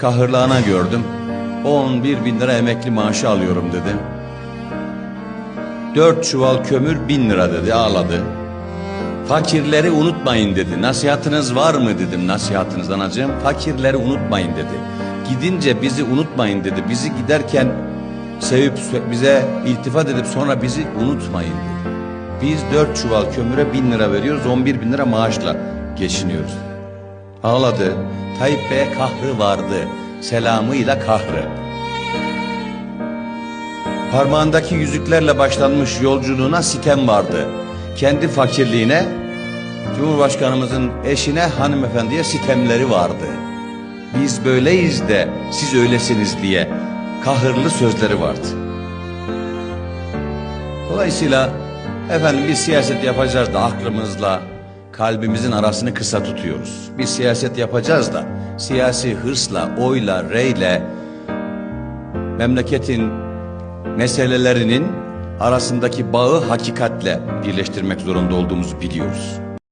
kahırlağına gördüm. 11 bin lira emekli maaşı alıyorum dedi. Dört çuval kömür bin lira dedi ağladı. Fakirleri unutmayın dedi. Nasihatınız var mı dedim nasihatınız anacığım. Fakirleri unutmayın dedi. Gidince bizi unutmayın dedi. Bizi giderken sevip bize iltifat edip sonra bizi unutmayın dedi. Biz dört çuval kömüre bin lira veriyoruz. On bir bin lira maaşla geçiniyoruz. Ağladı. Tayyip Bey'e kahrı vardı. Selamıyla kahrı. Parmağındaki yüzüklerle başlanmış yolculuğuna sitem vardı. Kendi fakirliğine, Cumhurbaşkanımızın eşine hanımefendiye sitemleri vardı. Biz böyleyiz de siz öylesiniz diye kahırlı sözleri vardı. Dolayısıyla efendim biz siyaset yapacağız da aklımızla kalbimizin arasını kısa tutuyoruz. Biz siyaset yapacağız da siyasi hırsla, oyla, reyle memleketin meselelerinin arasındaki bağı hakikatle birleştirmek zorunda olduğumuzu biliyoruz.